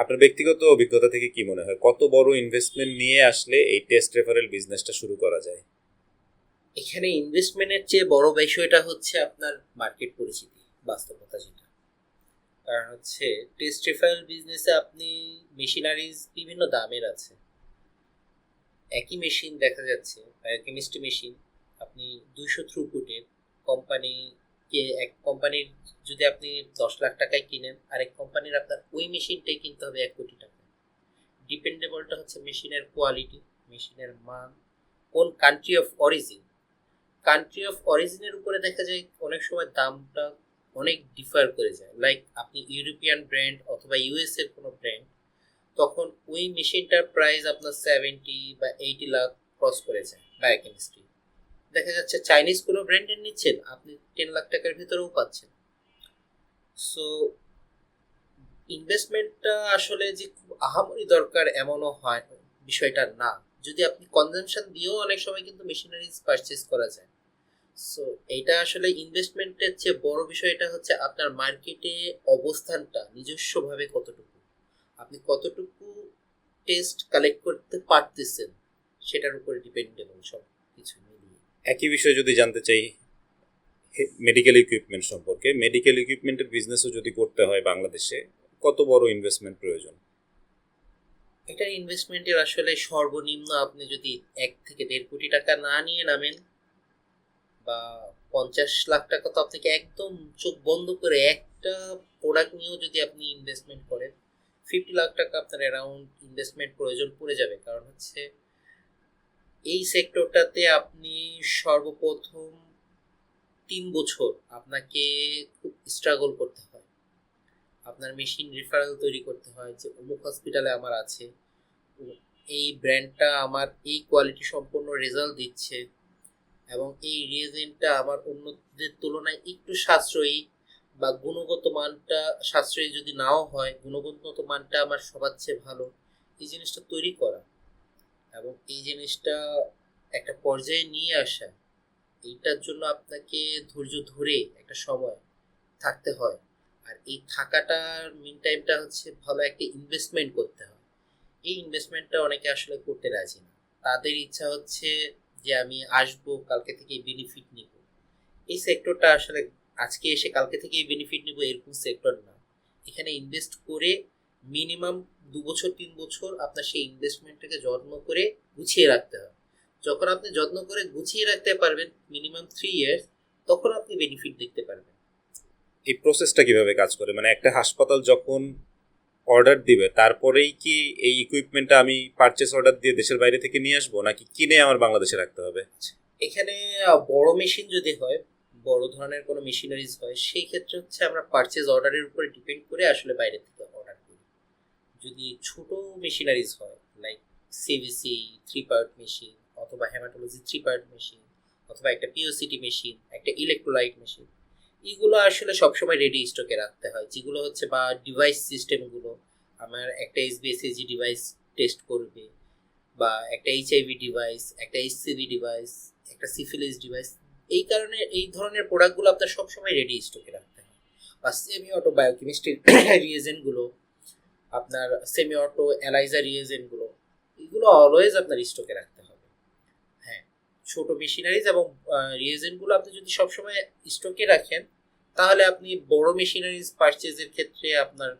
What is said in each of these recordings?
আপনার ব্যক্তিগত অভিজ্ঞতা থেকে কি মনে হয়? কত বড় ইনভেস্টমেন্ট নিয়ে আসলে এই টেস্ট রেফারেল বিজনেসটা শুরু করা যায়? এখানে ইনভেস্টমেন্টের চেয়ে বড় বিষয়টা হচ্ছে আপনার মার্কেট পরিচিতি, বাস্তবতা যেটা। কারণ হচ্ছে টেস্ট রেফারেল বিজনেসে আপনি মেশিনারিজ বিভিন্ন দামের আছে। একই মেশিন দেখা যাচ্ছে কেমিস্ট্রি মেশিন আপনি দুইশো থ্রুপুটের কোম্পানি কে এক কোম্পানির যদি আপনি দশ লাখ টাকায় কিনেন, আরেক কোম্পানির আপনার ওই মেশিনটাই কিনতে হবে এক কোটি টাকা ডিপেন্ডেবলটা হচ্ছে মেশিনের কোয়ালিটি মেশিনের মান, কোন country of origin country of অরিজিনের উপরে দেখা যায় অনেক সময় দামটা অনেক ডিফার করে যায়। লাইক আপনি ইউরোপিয়ান ব্র্যান্ড অথবা ইউএস এর কোনো ব্র্যান্ড তখন ওই মেশিনটার প্রাইস আপনার সেভেন্টি বা এইটি লাখ ক্রস করে যায় বায়োকেমিস্ট্রি দেখা যাচ্ছে চাইনিজ কোনো ব্র্যান্ডের নিচ্ছেন, আপনি টেন লাখ টাকার ভিতরেও পাচ্ছেন। সো ইনভেস্টমেন্টটা আসলে যে খুব আহামরি দরকার এমনও হয়, বিষয়টা না। যদি আপনি কনজামশন দিয়েও অনেক সময় কিন্তু মেশিনারিজ পারচেস করা যায়। সো এইটা আসলে ইনভেস্টমেন্টের চেয়ে বড় বিষয়টা হচ্ছে আপনার মার্কেটে অবস্থানটা নিজস্বভাবে কতটুকু। আপনি কতটুকু টেস্ট কালেক্ট করতে পারতেছেন, সেটার উপরে ডিপেন্ডেবল সব কিছু একই বিষয়ে যদি জানতে চাই মেডিকেল ইকুইপমেন্ট সম্পর্কে মেডিকেল ইকুইপমেন্টের বিজনেসও যদি করতে হয় বাংলাদেশে, কত বড় ইনভেস্টমেন্ট প্রয়োজন? এটা ইনভেস্টমেন্টের আসলে সর্বনিম্ন আপনি যদি এক থেকে দেড় কোটি টাকা না নিয়ে নামেন, বা পঞ্চাশ লাখ টাকা তো আপনাকে একদম চোখ বন্ধ করে একটা প্রোডাক্ট নিয়েও যদি আপনি ইনভেস্টমেন্ট করেন ফিফটি লাখ টাকা আপনার অ্যারাউন্ড ইনভেস্টমেন্ট প্রয়োজন পড়ে যাবে। কারণ হচ্ছে এই সেক্টরটাতে আপনি সর্বপ্রথম তিন বছর আপনাকে খুব স্ট্রাগল করতে হয়। আপনার মেশিন রেফারেল তৈরি করতে হয় যে, অমুক হসপিটালে আমার আছে, এই ব্র্যান্ডটা আমার এই কোয়ালিটি সম্পন্ন রেজাল্ট দিচ্ছে এবং এই রিয়েজেন্টটা আমার অন্যদের তুলনায় একটু সাশ্রয়ী বা গুণগত মানটা সাশ্রয়ী যদি নাও হয়, গুণগত মানটা আমার সবার চেয়ে ভালো, এই জিনিসটা তৈরি করা। এবং এই জিনিসটা একটা পর্যায়ে নিয়ে আসা, এইটার জন্য আপনাকে ধৈর্য ধরে একটা সময় থাকতে হয়। আর এই থাকাটার মিন টাইমটা হচ্ছে ভালো একটা ইনভেস্টমেন্ট করতে হয়। এই ইনভেস্টমেন্টটা অনেকে আসলে করতে রাজি না। তাদের ইচ্ছা হচ্ছে যে আমি আসব, কালকে থেকে বেনিফিট নিব। এই সেক্টরটা আসলে আজকে এসে কালকে থেকে বেনিফিট নিব, এরকম সেক্টর না। এখানে ইনভেস্ট করে মিনিমাম দু বছর তিন বছর আপনার সেই ইনভেস্টমেন্টটাকে যত্ন করে গুছিয়ে রাখতে হবে। যখন আপনি যত্ন করে গুছিয়ে রাখতে পারবেন মিনিমাম থ্রি ইয়ার্স তখন আপনি বেনিফিট দেখতে পারবেন। এই প্রসেসটা কীভাবে কাজ করে? মানে একটা হাসপাতাল যখন অর্ডার দিবে তারপরেই কি এই ইকুইপমেন্টটা আমি পারচেস অর্ডার দিয়ে দেশের বাইরে থেকে নিয়ে আসব নাকি কিনে আমার বাংলাদেশে রাখতে হবে? এখানে বড় মেশিন যদি হয় বড় ধরনের কোনো মেশিনারিজ হয় সেই ক্ষেত্রে হচ্ছে আমরা পারচেজ অর্ডারের উপরে ডিপেন্ড করে আসলে বাইরে থেকে যদি ছোট মেশিনারিজ হয় like CVC three part machine অথবা হেমাটোলজি থ্রি পার্ট মেশিন অথবা একটা পিওসিটি মেশিন একটা ইলেকট্রোলাইট মেশিন এগুলো আসলে সবসময় রেডি স্টকে রাখতে হয়, যেগুলো হচ্ছে বা ডিভাইস সিস্টেমগুলো আমার একটা এসবিএসএজি ডিভাইস টেস্ট করবে, বা একটা এইচআইভি ডিভাইস একটা এইচসিভি ডিভাইস একটা সিফিলিস ডিভাইস এই কারণে, এই ধরনের প্রোডাক্টগুলো আপনার সবসময় রেডি স্টকে রাখতে হয়। বা সেমি অটো বায়োকেমিস্ট্রি রিয়েজেন্টগুলো আপনার সেমি অটো অ্যালাইজার রিয়েজেন্টগুলো এগুলো অলওয়েজ আপনার স্টকে রাখতে হবে। হ্যাঁ ছোট মেশিনারিজ এবং রিয়েজেন্টগুলো আপনি যদি সবসময় স্টকে রাখেন, তাহলে আপনি বড় মেশিনারিজ পারচেজের ক্ষেত্রে আপনার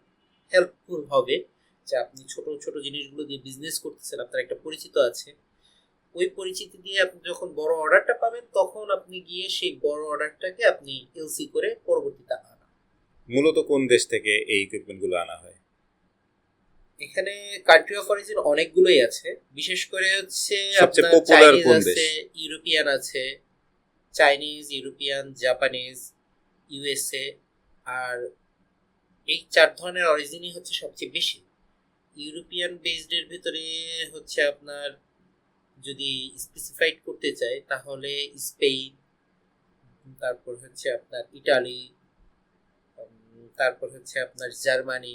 হেল্পফুল হবে। যে আপনি ছোট ছোট জিনিসগুলো দিয়ে বিজনেস করতেছেন, আপনার একটা পরিচিত আছে। ওই পরিচিতি দিয়ে আপনি যখন বড় অর্ডারটা পাবেন, তখন আপনি গিয়ে সেই বড় অর্ডারটাকে আপনি এলসি করে পরবর্তীতে আনা। মূলত কোন দেশ থেকে এই ইকুইপমেন্টগুলো আনা হয়? এখানে কান্ট্রি অফ অরিজিন অনেকগুলোই আছে। বিশেষ করে হচ্ছে আপনার চাইনিজ আছে ইউরোপিয়ান আছে চাইনিজ ইউরোপিয়ান জাপানিজ ইউএসএ আর এই চার ধরনের অরিজিনই হচ্ছে সবচেয়ে বেশি। ইউরোপিয়ান বেসডের ভিতরে হচ্ছে আপনার যদি স্পেসিফাইড করতে চাই তাহলে স্পেন তারপর হচ্ছে আপনার ইটালি তারপর হচ্ছে আপনার জার্মানি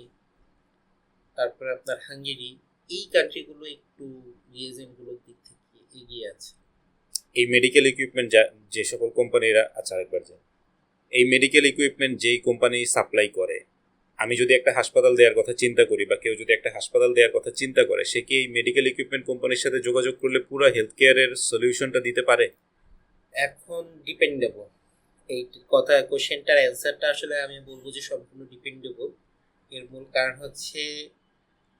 তারপর আপনার হাঙ্গেরি এই কান্ট্রিগুলো একটু রিয়েজেন্টগুলোর দিক থেকে এগিয়ে আছে। এই মেডিকেল ইকুইপমেন্ট যা যে সকল কোম্পানিরা আচ্ছা একবার যান এই মেডিকেল ইকুইপমেন্ট যেই কোম্পানি সাপ্লাই করে আমি যদি একটা হাসপাতাল দেওয়ার কথা চিন্তা করি বা কেউ যদি একটা হাসপাতাল দেওয়ার কথা চিন্তা করে সে কি এই মেডিকেল ইকুইপমেন্ট কোম্পানির সাথে যোগাযোগ করলে পুরো হেলথ কেয়ারের সলিউশনটা দিতে পারে? এখন ডিপেন্ডেবল এই কথা কোশ্চেনটার অ্যান্সারটা আসলে আমি বলব যে সম্পূর্ণ ডিপেন্ডেবল এর মূল কারণ হচ্ছে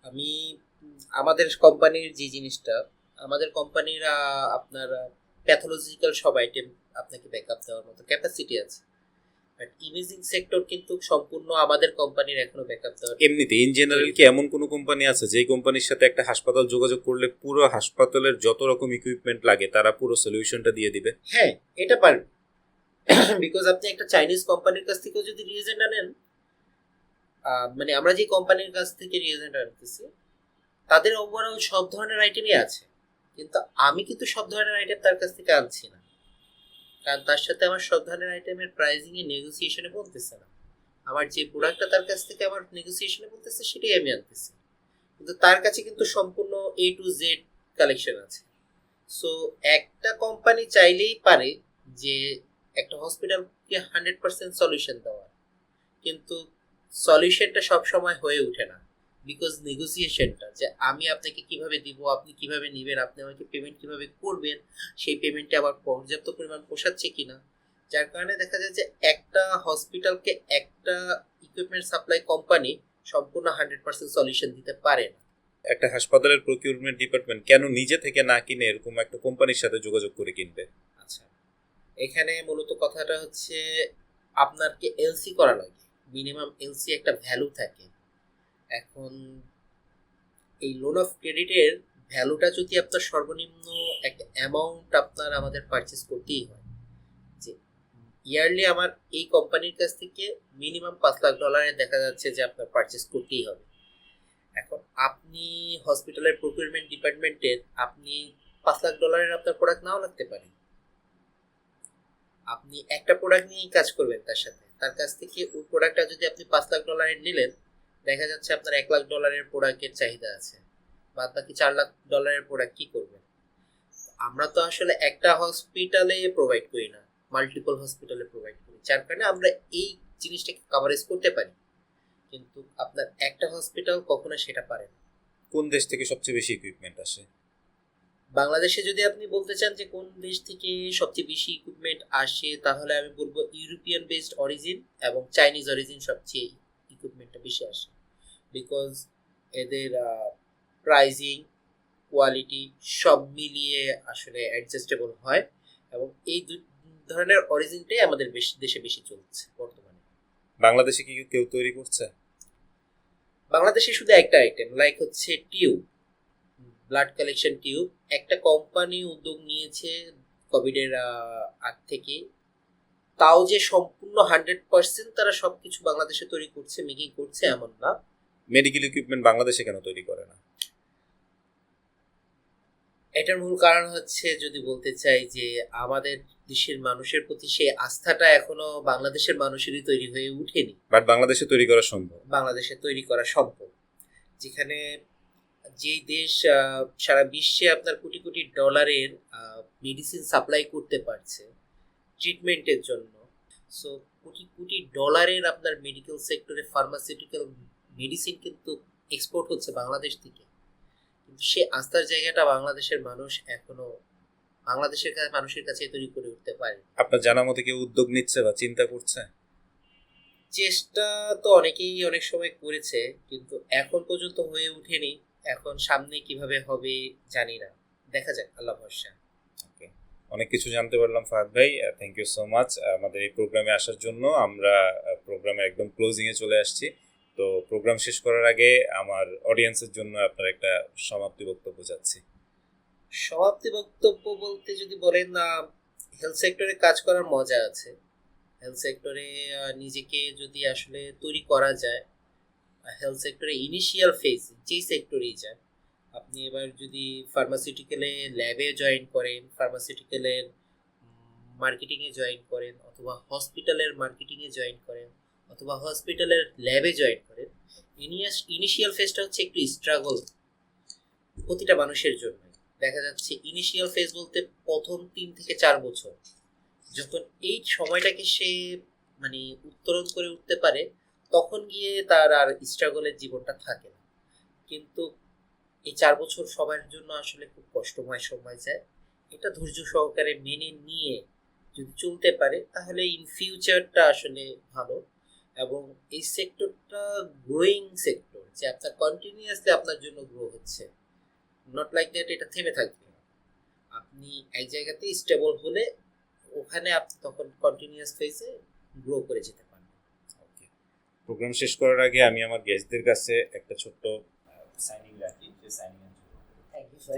আমি আমাদের কোম্পানির যে জিনিসটা আমাদের কোম্পানির আপনার প্যাথোলজিক্যাল সব আইটেম আপনাকে ব্যাকআপ দেওয়ার মতো ক্যাপাসিটি আছে। বাট ইমেজিং সেক্টর কিন্তু সম্পূর্ণ আমাদের কোম্পানির এখনও ব্যাকআপ দেওয়ার এমনিতে ইন জেনারেল কি এমন কোনো কোম্পানি আছে যেই কোম্পানির সাথে একটা হাসপাতাল যোগাযোগ করলে পুরো হাসপাতালের যত রকম ইকুইপমেন্ট লাগে তারা পুরো সলিউশনটা দিয়ে দিবে? হ্যাঁ এটা পারবে বিকজ আপনি একটা চাইনিজ কোম্পানির কাছ থেকেও যদি রিয়েজেন্ট আনেন মানে আমরা যে কোম্পানির কাছ থেকে রিয়েজেন্ট আনতেছি, তাদের ওভারঅল সব ধরনের আইটেমই আছে। কিন্তু আমি কিন্তু সব ধরনের আইটেম তার কাছ থেকে আনছি না। কারণ তার সাথে আমার সব ধরনের আইটেমের প্রাইজিং এ নেগোসিয়েশনে বলতেছে না। আমার যে প্রোডাক্টটা তার কাছ থেকে আমার নেগোসিয়েশনে বলতেছে, সেটাই আমি আনতেছি। কিন্তু তার কাছে কিন্তু সম্পূর্ণ এ টু জেড কালেকশন আছে। সো একটা কোম্পানি চাইলেই পারে যে একটা হসপিটালকে হান্ড্রেড পার্সেন্ট সলিউশন দেওয়ার। কিন্তু সলিউশনটা সব সময় হয়ে ওঠে না। বিকজ নেগোসিয়েশনটা যে আমি আপনাকে কীভাবে দিব আপনি কীভাবে নেবেন আপনি আমাকে পেমেন্ট কীভাবে করবেন সেই পেমেন্টে আবার পর্যাপ্ত পরিমাণ পোষাচ্ছে কিনা? যার কারণে দেখা যায় যে একটা হসপিটালকে একটা ইকুইপমেন্ট সাপ্লাই কোম্পানি সম্পূর্ণ হান্ড্রেড পার্সেন্ট সলিউশন দিতে পারে না। একটা হাসপাতালের প্রকিউরমেন্ট ডিপার্টমেন্ট কেন নিজে থেকে না কিনে এরকম একটা কোম্পানির সাথে যোগাযোগ করে কিনবে? আচ্ছা এখানে মূলত কথাটা হচ্ছে আপনার আপনারকে এলসি করা লাগে? মিনিমাম এলসি একটা ভ্যালু থাকে। এখন এই লোন অফ ক্রেডিটের ভ্যালুটা যদি আপনার সর্বনিম্ন একটা অ্যামাউন্ট আপনার আমাদের পারচেস করতেই হয়, যে ইয়ারলি আমার এই কোম্পানির কাছ থেকে মিনিমাম পাঁচ লাখ ডলারে দেখা যাচ্ছে যে আপনার পারচেস করতেই হবে। এখন আপনি হসপিটালের প্রকিউরমেন্ট ডিপার্টমেন্টের আপনি পাঁচ লাখ ডলারের আপনার প্রোডাক্ট নাও লাগতে পারে। আপনি একটা প্রোডাক্ট নিয়েই কাজ করবেন তার সাথে। তার কাছ থেকে ওই প্রোডাক্টটা যদি আপনি পাঁচ লাখ ডলারের নিলেন, দেখা যাচ্ছে আপনার এক লাখ ডলারের প্রোডাক্টের চাহিদা আছে। বাদ বাকি চার লাখ ডলারের প্রোডাক্ট কী করবেন? আমরা তো আসলে একটা হসপিটালে প্রোভাইড করি না মাল্টিপল হসপিটালে প্রোভাইড করি, যার কারণে আমরা এই জিনিসটাকে কাভারেজ করতে পারি। কিন্তু আপনার একটা হসপিটাল কখনো সেটা পারে কোন দেশ থেকে সবচেয়ে বেশি ইকুইপমেন্ট আসে? বাংলাদেশে যদি আপনি বলতে চান যে কোন দেশ থেকে সবচেয়ে বেশি ইকুইপমেন্ট আসে তাহলে আমি বলব ইউরোপিয়ান বেসড অরিজিন এবং চাইনিজ অরিজিন সবচেয়ে ইকুইপমেন্টটা বেশি আসে। বিকজ এদের প্রাইজিং কোয়ালিটি সব মিলিয়ে আসলে অ্যাডজাস্টেবল হয় এবং এই ধরনের অরিজিনটাই আমাদের বেশি দেশে বেশি চলছে বর্তমানে। বাংলাদেশে কি কেউ তৈরি করছে? বাংলাদেশে শুধু একটা আইটেম লাইক হচ্ছে টিউব ব্লাড কালেকশন টিউব একটা কোম্পানি উদ্যোগ নিয়েছে কোভিডের আগ থেকে। তাও যে সম্পূর্ণ হান্ড্রেড পার্সেন্ট তারা সবকিছু বাংলাদেশে তৈরি করছে মেকিং করছে এমন না। মেডিকেল ইকুইপমেন্ট বাংলাদেশে কেন তৈরি করে না? এটার মূল কারণ হচ্ছে যদি বলতে চাই যে আমাদের দেশের মানুষের প্রতি সেই আস্থাটা এখনও বাংলাদেশের মানুষেরই তৈরি হয়ে উঠেনি। বাট বাংলাদেশে তৈরি করা সম্ভব। বাংলাদেশে তৈরি করা সম্ভব। যেখানে যেই দেশ সারা বিশ্বে আপনার কোটি কোটি ডলারের মেডিসিন সাপ্লাই করতে পারছে ট্রিটমেন্টের জন্য। সো কোটি কোটি ডলারের আপনার মেডিকেল সেক্টরে ফার্মাসিউটিক্যাল মেডিসিন কিন্তু এক্সপোর্ট হচ্ছে বাংলাদেশ থেকে। কিন্তু সে আস্থার জায়গাটা বাংলাদেশের মানুষ এখনও বাংলাদেশের কাছে মানুষের কাছে তৈরি করে উঠতে পারে আপনার জানা মতে কেউ উদ্যোগ নিচ্ছে বা চিন্তা করছে? চেষ্টা তো অনেকেই অনেক সময় করেছে কিন্তু এখন পর্যন্ত হয়ে ওঠেনি। এখন সামনে কীভাবে হবে জানি না। দেখা যাক আল্লাহ ভরসা। ওকে অনেক কিছু জানতে পারলাম ফাহাদ ভাই থ্যাংক ইউ সো মাচ আমাদের এই প্রোগ্রামে আসার জন্য আমরা প্রোগ্রামে একদম ক্লোজিংয়ে চলে আসছি। তো প্রোগ্রাম শেষ করার আগে আমার অডিয়েন্সের জন্য আপনার একটা সমাপ্তি বক্তব্য চাচ্ছি। সমাপ্তি বক্তব্য বলতে যদি বলেন না হেলথ সেক্টরে কাজ করার মজা আছে। হেলথ সেক্টরে নিজেকে যদি আসলে তৈরি করা যায় হেলথ সেক্টরে ইনিশিয়াল ফেজ যেই সেক্টরেই যান, আপনি এবার যদি ফার্মাসিউটিক্যালে ল্যাবে জয়েন করেন ফার্মাসিউটিক্যালের মার্কেটিংয়ে জয়েন করেন, অথবা হসপিটালের মার্কেটিংয়ে জয়েন করেন, অথবা হসপিটালের ল্যাবে জয়েন করেন ইনিয়াস ইনিশিয়াল ফেজটা হচ্ছে একটু স্ট্রাগল প্রতিটা মানুষের জন্য দেখা যাচ্ছে ইনিশিয়াল ফেজ বলতে প্রথম তিন থেকে চার বছর। যখন এই সময়টাকে সে মানে উত্তরণ করে উঠতে পারে তখন গিয়ে তার আর স্ট্রাগলের জীবনটা থাকে না। কিন্তু এই চার বছর সবার জন্য আসলে খুব কষ্টময় সময় যায়। এটা ধৈর্য সহকারে মেনে নিয়ে যদি চলতে পারে, তাহলে ইন ফিউচারটা আসলে ভালো। এবং এই সেক্টরটা গ্রোয়িং সেক্টর যে আপনার কন্টিনিউয়াসলি আপনার জন্য গ্রো হচ্ছে। নট লাইক দ্যাট এটা থেমে থাকবে। আপনি এক জায়গাতে স্টেবল হলে ওখানে আপনি তখন কন্টিনিউয়াস ফেসে গ্রো করে যেতে প্রোগ্রাম শেষ করার আগে আমি আমার গেস্টদের কাছে একটা ছোট্ট সাইনিং রাখি যে signing thank you sir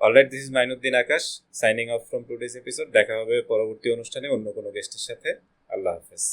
alright this is Mainuddin Akash signing off from today's episode দেখা হবে পরবর্তী অনুষ্ঠানে অন্য কোনো গেস্টের সাথে। আল্লাহ হাফেজ।